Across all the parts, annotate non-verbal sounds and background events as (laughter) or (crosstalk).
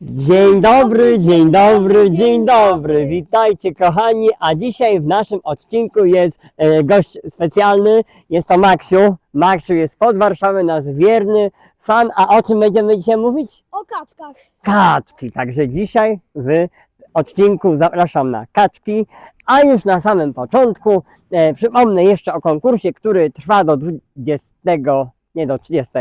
Dzień dobry, dzień dobry, dzień dobry. Witajcie kochani, a dzisiaj w naszym odcinku jest e, gość specjalny. Jest to Maksiu. Maksiu jest pod Warszawy, nasz wierny fan. A o czym będziemy dzisiaj mówić? O kaczkach. Kaczki. Także dzisiaj w odcinku zapraszam na kaczki. A już na samym początku e, przypomnę jeszcze o konkursie, który trwa do 20, nie do 30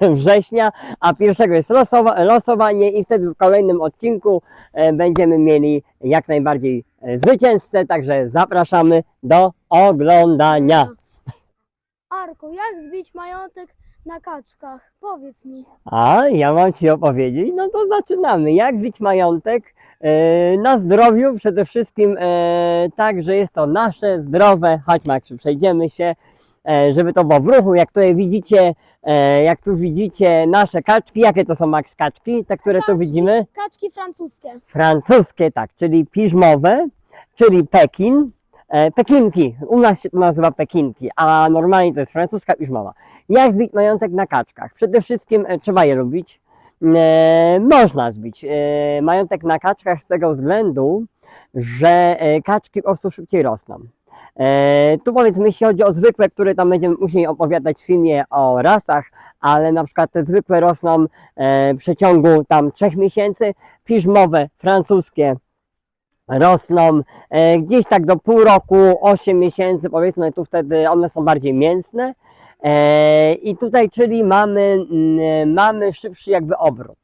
(laughs) września, a pierwszego jest losowa, losowanie i wtedy w kolejnym odcinku e, będziemy mieli jak najbardziej e, zwycięzcę, także zapraszamy do oglądania. Arku, jak zbić majątek na kaczkach? Powiedz mi. A ja mam Ci opowiedzieć, no to zaczynamy. Jak zbić majątek e, na zdrowiu, przede wszystkim tak, że jest to nasze zdrowe. Chodź Maksiu, przejdziemy się, żeby to było w ruchu. Jak tutaj widzicie, e, jak tu widzicie nasze kaczki, jakie to są Max kaczki, te, które tu Kaczki. widzimy? Kaczki francuskie. francuskie, tak, czyli piżmowe, czyli Pekin, e, pekinki, u nas się to nazywa pekinki, a normalnie to jest francuska piżmowa. Jak zbić majątek na kaczkach? Przede wszystkim e, trzeba je lubić. E, można zbić e, majątek na kaczkach z tego względu, że e, kaczki po prostu szybciej rosną. E, tu powiedzmy, jeśli chodzi o zwykłe, które tam będziemy później opowiadać w filmie o rasach, ale na przykład te zwykłe rosną e, w przeciągu tam trzech miesięcy, piżmowe, francuskie rosną e, gdzieś tak do pół roku, 8 miesięcy, powiedzmy, tu wtedy one są bardziej mięsne. I tutaj, czyli mamy, mm, mamy szybszy jakby obrót,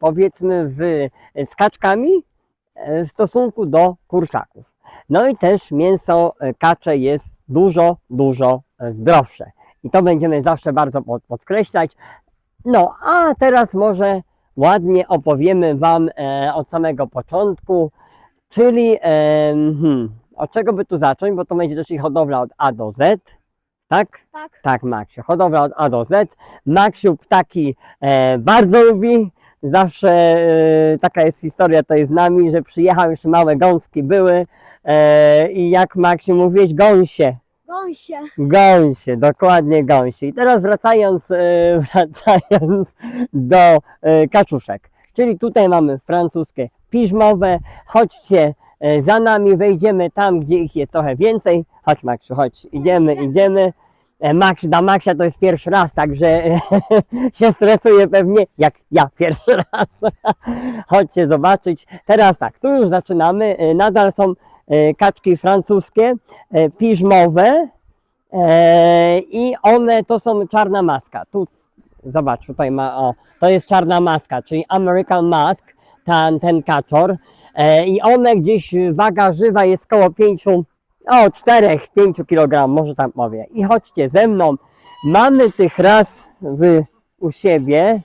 powiedzmy z kaczkami w stosunku do kurczaków. No i też mięso e, kacze jest dużo, dużo e, zdrowsze. I to będziemy zawsze bardzo pod- podkreślać. No, a teraz może ładnie opowiemy Wam e, od samego początku, czyli e, hmm, od czego by tu zacząć, bo to będzie też i hodowla od A do Z, tak? Tak. Tak, Maksiu, hodowla od A do Z. Maksiu ptaki e, bardzo lubi, zawsze e, taka jest historia tutaj z nami, że przyjechał, jeszcze małe gąski były e, i jak Maksiu mówiłeś, gąsie, Gąsie. Gąsie, dokładnie gąsie. I teraz wracając, e, (laughs) wracając do e, kaczuszek. Czyli tutaj mamy francuskie piżmowe. Chodźcie e, za nami, wejdziemy tam, gdzie ich jest trochę więcej. Chodź Maksiu, chodź, idziemy, idziemy. E, Max, dla Maxia to jest pierwszy raz, także (laughs) się stresuje pewnie, jak ja pierwszy raz. (laughs) Chodźcie zobaczyć. Teraz tak, tu już zaczynamy. E, Nadal są kaczki francuskie, e, piżmowe e, i one to są czarna maska. Tu zobacz, tutaj ma, o, to jest czarna maska, czyli American Mask, ten, ten kaczor e, i one gdzieś waga żywa jest koło 5, o 4-5 kg, może tak mówię. I chodźcie ze mną, mamy tych ras w, u siebie,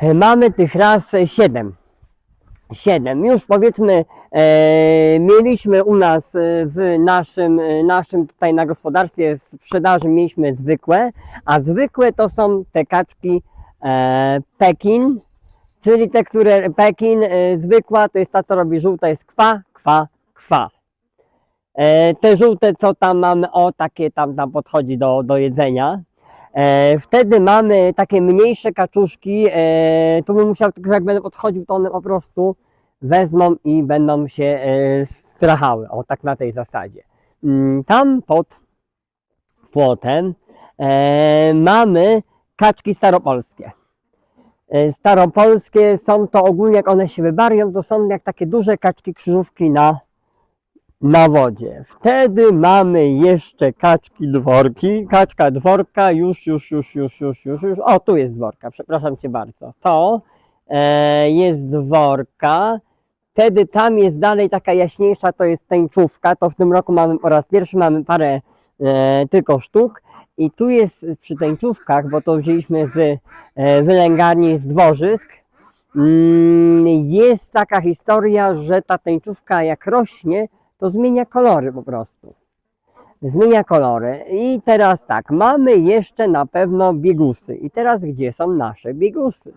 e, mamy tych ras 7. 7. Już powiedzmy, e, mieliśmy u nas e, w naszym, e, naszym tutaj na gospodarstwie w sprzedaży mieliśmy zwykłe, a zwykłe to są te kaczki e, Pekin, czyli te, które Pekin e, zwykła to jest ta, co robi żółta, jest kwa, kwa, kwa. E, te żółte, co tam mamy, o takie tam, tam podchodzi do, do jedzenia. E, wtedy mamy takie mniejsze kaczuszki, e, tu bym musiał, tylko jak będę podchodził, to one po prostu wezmą i będą się e, strachały, o tak na tej zasadzie. Mm, Tam pod płotem mamy kaczki staropolskie. Staropolskie są to ogólnie, jak one się wybarią, to są jak takie duże kaczki krzyżówki na, na wodzie. Wtedy mamy jeszcze kaczki dworki. Kaczka dworka, już, już, już, już, już, już, już. O, tu jest dworka, przepraszam Cię bardzo. To e, jest dworka. Wtedy tam jest dalej taka jaśniejsza, to jest tęczówka. To w tym roku mamy po raz pierwszy mamy parę e, tylko sztuk. I tu jest przy tęczówkach, bo to wzięliśmy z e, wylęgarni z dworzysk. Mm, jest taka historia, że ta tęczówka jak rośnie, to zmienia kolory po prostu. Zmienia kolory. I teraz tak, mamy jeszcze na pewno biegusy. I teraz gdzie są nasze biegusy?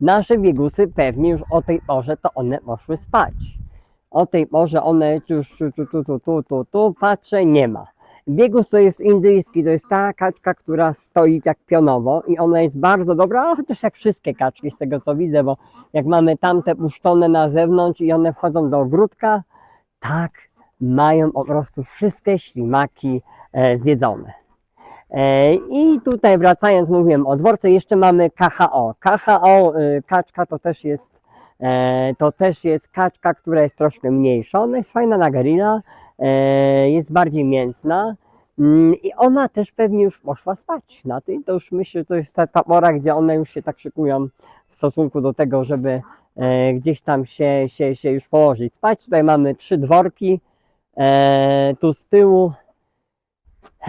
Nasze biegusy pewnie już o tej porze to one poszły spać. O tej porze one już tu, tu, tu, tu, tu, tu, tu, patrzę, nie ma. Biegus to jest indyjski, to jest ta kaczka, która stoi tak pionowo i ona jest bardzo dobra, chociaż jak wszystkie kaczki z tego co widzę, bo jak mamy tamte puszczone na zewnątrz i one wchodzą do ogródka, tak mają po prostu wszystkie ślimaki e, zjedzone. E, I tutaj wracając, mówiłem o dworce, jeszcze mamy KHO. KHO, y, kaczka to też jest, e, to też jest kaczka, która jest troszkę mniejsza. Ona jest fajna na grilla, e, jest bardziej mięsna. Mm, I ona też pewnie już poszła spać na tej. To już myślę, to jest ta, ta pora, gdzie one już się tak szykują w stosunku do tego, żeby e, gdzieś tam się, się, się już położyć spać. Tutaj mamy trzy dworki. E, tu z tyłu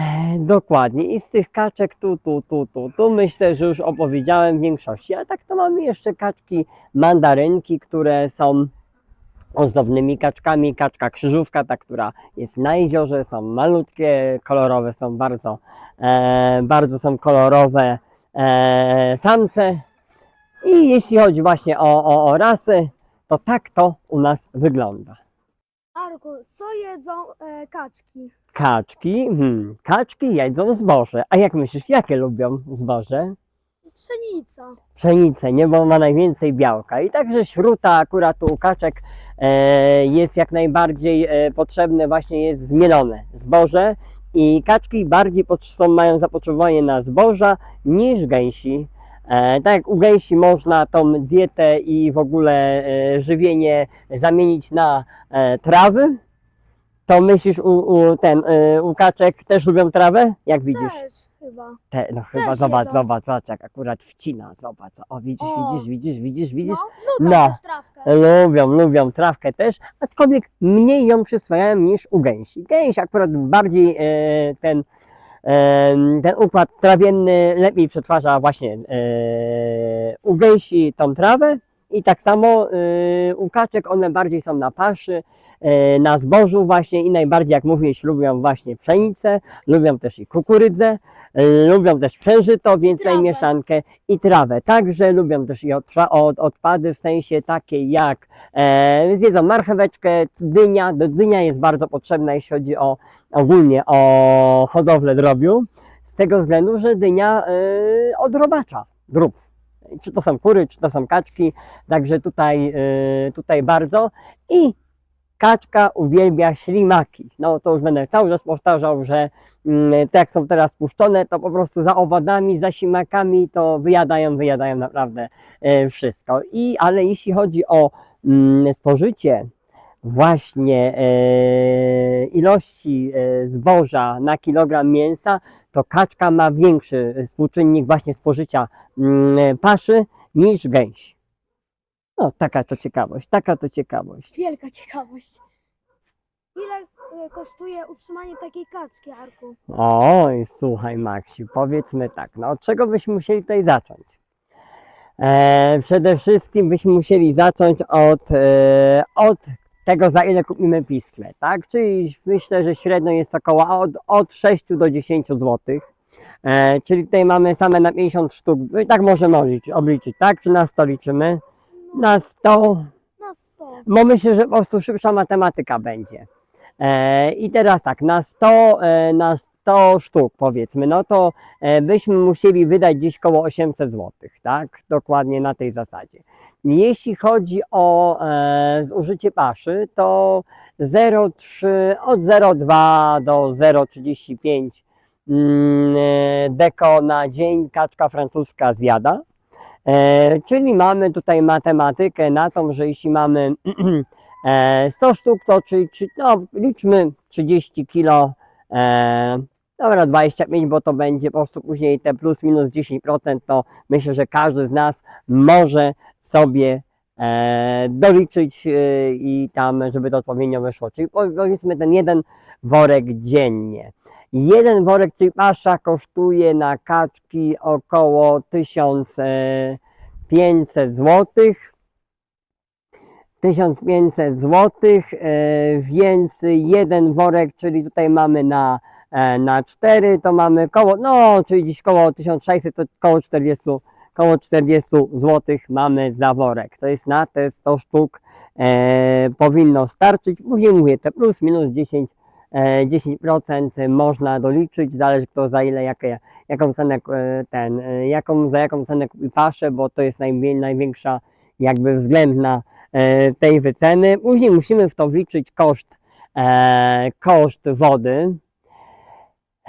E, Dokładnie. I z tych kaczek tu, tu, tu, tu, tu myślę, że już opowiedziałem w większości. A tak to mamy jeszcze kaczki mandarynki, które są ozdobnymi kaczkami. Kaczka krzyżówka, ta, która jest na jeziorze, są malutkie, kolorowe, są bardzo, e, bardzo są kolorowe e, samce. I jeśli chodzi właśnie o, o, o rasy, to tak to u nas wygląda. Arku, co jedzą e, kaczki? Kaczki, hmm, kaczki jedzą zboże. A jak myślisz, jakie lubią zboże? Pszenica. Pszenicę, nie, bo ma najwięcej białka. I także śruta akurat u kaczek e, jest jak najbardziej e, potrzebne, właśnie jest zmielone zboże. I kaczki bardziej pot- są, mają zapotrzebowanie na zboża niż gęsi. E, tak jak u gęsi można tą dietę i w ogóle e, żywienie zamienić na e, trawy, to myślisz u, u, ten, e, u kaczek też lubią trawę? Jak widzisz? Też chyba. Te, no chyba, Też zobacz, jedzą. zobacz, zobacz, jak akurat wcina, zobacz. O, widzisz, O. widzisz, widzisz, widzisz, widzisz. No, lubią No. też trawkę. Lubią, lubią trawkę też, aczkolwiek mniej ją przyswajają niż u gęsi. Gęś akurat bardziej e, ten, ten układ trawienny lepiej przetwarza właśnie e, u gęsi tą trawę i tak samo e, u kaczek one bardziej są na paszy, na zbożu właśnie i najbardziej jak mówiłeś lubią właśnie pszenicę, lubią też i kukurydzę, e, lubią też przężyto, więc Trawę. tutaj mieszankę i trawę. Także lubią też i odpady w sensie takie jak e, zjedzą marcheweczkę, dynia. Do dynia jest bardzo potrzebna, jeśli chodzi o ogólnie o hodowlę drobiu, z tego względu, że dynia e, odrobacza drób. Czy to są kury, czy to są kaczki, także tutaj, e, tutaj bardzo. I kaczka uwielbia ślimaki. No to już będę cały czas powtarzał, że mm, te jak są teraz puszczone, to po prostu za owadami, za ślimakami to wyjadają, wyjadają naprawdę e, wszystko. I, ale jeśli chodzi o mm, spożycie właśnie e, ilości e, zboża na kilogram mięsa, to kaczka ma większy współczynnik właśnie spożycia mm, paszy niż gęś. No, taka to ciekawość, taka to ciekawość. Wielka ciekawość. Ile e, kosztuje utrzymanie takiej kaczki, Arku? Oj, słuchaj Maksiu, powiedzmy tak, no od czego byśmy musieli tutaj zacząć? E, przede wszystkim byśmy musieli zacząć od, e, od tego, za ile kupimy pisklę, tak? Czyli myślę, że średnio jest około od, od 6 do 10 zł. E, czyli tutaj mamy same na 50 sztuk, i tak możemy obliczyć, obliczyć, tak? Czy na 100 liczymy? Na 100, Na 100. bo myślę, że po prostu szybsza matematyka będzie. E, I teraz tak, na 100, e, na 100 sztuk powiedzmy, no to e, byśmy musieli wydać gdzieś koło 800 zł, tak? Dokładnie na tej zasadzie. Jeśli chodzi o e, zużycie paszy, to 0,3, od 0,2 do 0,35 mm, e, deko na dzień kaczka francuska zjada. E, czyli mamy tutaj matematykę na tą, że jeśli mamy (clears throat) e, 100 sztuk, to czyli, czy, no, liczmy 30 kilo, e, dobra 25, bo to będzie po prostu później te plus minus 10%, to myślę, że każdy z nas może sobie e, doliczyć e, i tam, żeby to odpowiednio wyszło. Czyli po- powiedzmy ten jeden worek dziennie. Jeden worek, pasza kosztuje na kaczki około 1500 zł. 1500 zł, więc jeden worek, czyli tutaj mamy na, e, na 4, to mamy koło, no, czyli gdzieś koło 1600, to koło 40, koło 40 zł mamy za worek. To jest na te 100 sztuk e, powinno starczyć. Później mówię, te plus minus 10 e, 10% można doliczyć, zależy kto za ile, jakie, jaką cenę e, ten, e, jaką, za jaką cenę kupi paszę, bo to jest największa jakby względna e, tej wyceny. Później musimy w to wliczyć koszt, e, koszt wody.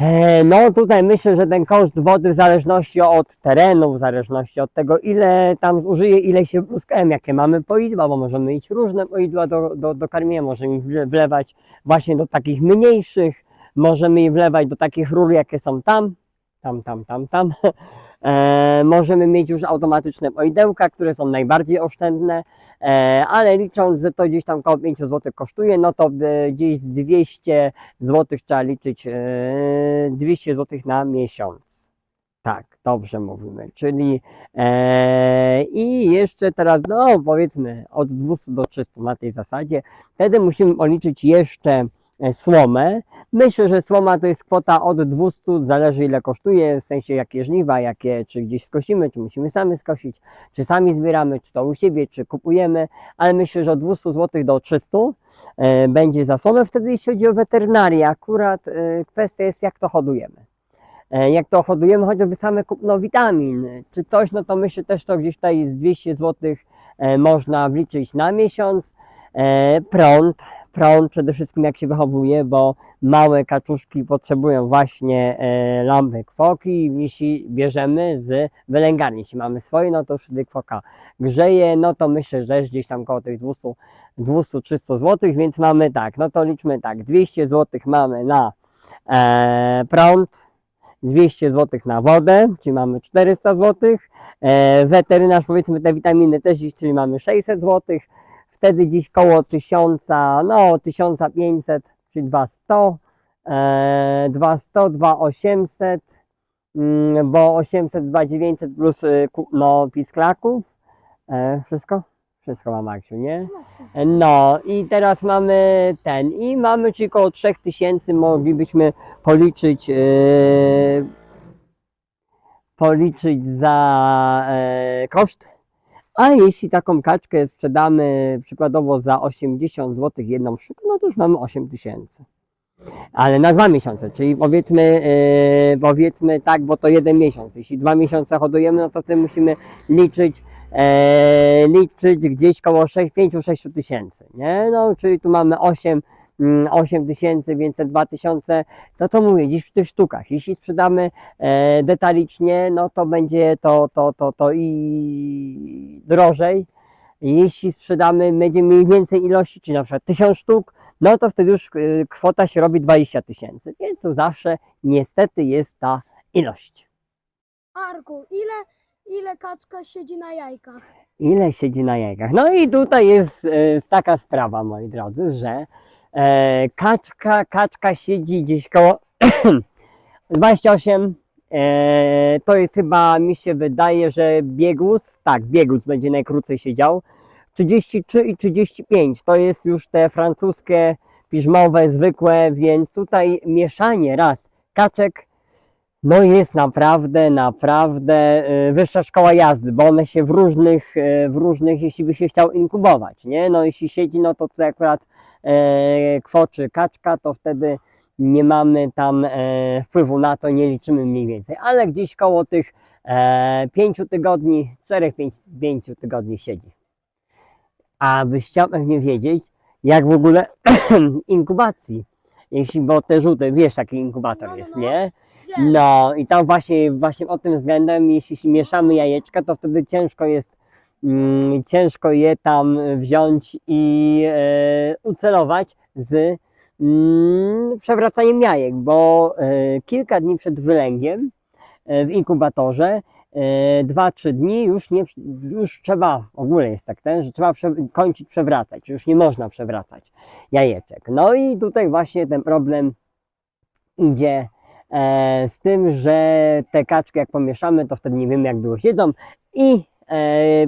E, No tutaj myślę, że ten koszt wody w zależności od terenu, w zależności od tego ile tam zużyje, ile się bluskałem, jakie mamy poidła, bo możemy mieć różne poidła do, do, do karmienia, możemy ich wle- wlewać właśnie do takich mniejszych, możemy je wlewać do takich rur, jakie są tam, tam, tam, tam, tam. (laughs) E, możemy mieć już automatyczne poidełka, które są najbardziej oszczędne, e, ale licząc, że to gdzieś tam około 5 zł kosztuje, no to e, gdzieś z 200 zł trzeba liczyć e, 200 zł na miesiąc. Tak, dobrze mówimy. Czyli e, i jeszcze teraz, no powiedzmy od 200 do 300 na tej zasadzie. Wtedy musimy policzyć jeszcze słomę. Myślę, że słoma to jest kwota od 200, zależy ile kosztuje, w sensie jakie żniwa, jakie, czy gdzieś skosimy, czy musimy sami skosić, czy sami zbieramy, czy to u siebie, czy kupujemy, ale myślę, że od 200 zł do 300 e, będzie za słomę. Wtedy jeśli chodzi o weterynarię, akurat e, kwestia jest jak to hodujemy. E, jak to hodujemy, chociażby same kupno witamin, e, czy coś, no to myślę też to gdzieś tutaj z 200 zł e, można wliczyć na miesiąc. E, prąd, prąd przede wszystkim jak się wychowuje, bo małe kaczuszki potrzebują właśnie e, lampek foki, jeśli bierzemy z wylęgarni, jeśli mamy swoje, no to już wtedy kwoka grzeje, no to myślę, że gdzieś tam koło tych 200 200-300 zł, więc mamy tak, no to liczmy tak, 200 zł mamy na e, prąd, 200 zł na wodę, czyli mamy 400 zł, e, weterynarz powiedzmy te witaminy też czyli mamy 600 zł, wtedy gdzieś koło 1000, no 1500, czyli 200, e, 200, 2800, mm, bo 800, 2900 plus y, no pisklaków, e, wszystko? Wszystko ma Maksiu, nie? No. No i teraz mamy ten i mamy czyli około 3000 moglibyśmy policzyć yy, policzyć za e, koszt. A jeśli taką kaczkę sprzedamy przykładowo za 80 zł jedną sztukę, no to już mamy 8000. Ale na dwa miesiące, czyli powiedzmy, e, powiedzmy tak, bo to jeden miesiąc. Jeśli dwa miesiące hodujemy, no to wtedy musimy liczyć, e, liczyć gdzieś koło 5-6 tysięcy, nie? No, czyli tu mamy 8, mm, 8 tysięcy, więc te 2 tysiące, no to mówię, gdzieś w tych sztukach. Jeśli sprzedamy e, detalicznie, no to będzie to, to, to, to i drożej. Jeśli sprzedamy, będziemy mieli więcej ilości, czyli na przykład 1000 sztuk, no to wtedy już e, kwota się robi 20 tysięcy. Więc to zawsze niestety jest ta ilość. Arku, ile, ile kaczka siedzi na jajkach? ile siedzi na jajkach. No i tutaj jest e, taka sprawa, moi drodzy, że e, kaczka, kaczka siedzi gdzieś koło (clears throat) 28. E, to jest chyba, mi się wydaje, że biegus, tak, biegus będzie najkrócej siedział. 33 i 35 to jest już te francuskie, piżmowe, zwykłe, więc tutaj mieszanie raz kaczek no jest naprawdę, naprawdę y, wyższa szkoła jazdy, bo one się w różnych, y, w różnych, jeśli by się chciał inkubować, nie? No jeśli siedzi, no to tutaj akurat kwoczy kaczka, to wtedy nie mamy tam e, wpływu na to, nie liczymy mniej więcej, ale gdzieś koło tych e, 5 tygodni, 4-5 tygodni siedzi. A byś chciał pewnie wiedzieć, jak w ogóle (clears throat) inkubacji, jeśli, bo te żółte, wiesz jaki inkubator No, no, jest, no. nie? No i tam właśnie, właśnie o tym względem, jeśli mieszamy jajeczka, to wtedy ciężko jest, ciężko je tam wziąć i e, ucelować z mm, przewracaniem jajek, bo e, kilka dni przed wylęgiem e, w inkubatorze, e, dwa, trzy dni już nie, już trzeba, ogólnie jest tak ten, że trzeba prze, kończyć przewracać, już nie można przewracać jajeczek. No i tutaj właśnie ten problem idzie z tym, że te kaczki jak pomieszamy, to wtedy nie wiemy jak długo siedzą i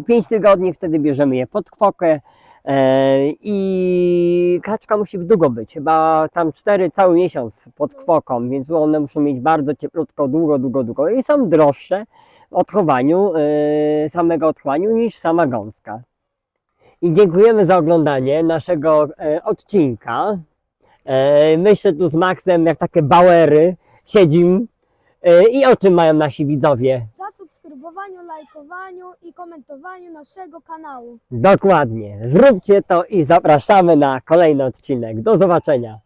5 tygodni wtedy bierzemy je pod kwokę e, i kaczka musi długo być, chyba tam 4 cały miesiąc pod kwoką, więc one muszą mieć bardzo cieplutko, długo, długo, długo i są droższe odchowaniu, e, samego odchowaniu niż sama gąska. I dziękujemy za oglądanie naszego e, odcinka E, myślę tu z Maxem, jak takie bauery, siedzim. E, I o czym mają nasi widzowie? Zasubskrybowaniu, lajkowaniu i komentowaniu naszego kanału. Dokładnie. Zróbcie to i zapraszamy na kolejny odcinek. Do zobaczenia.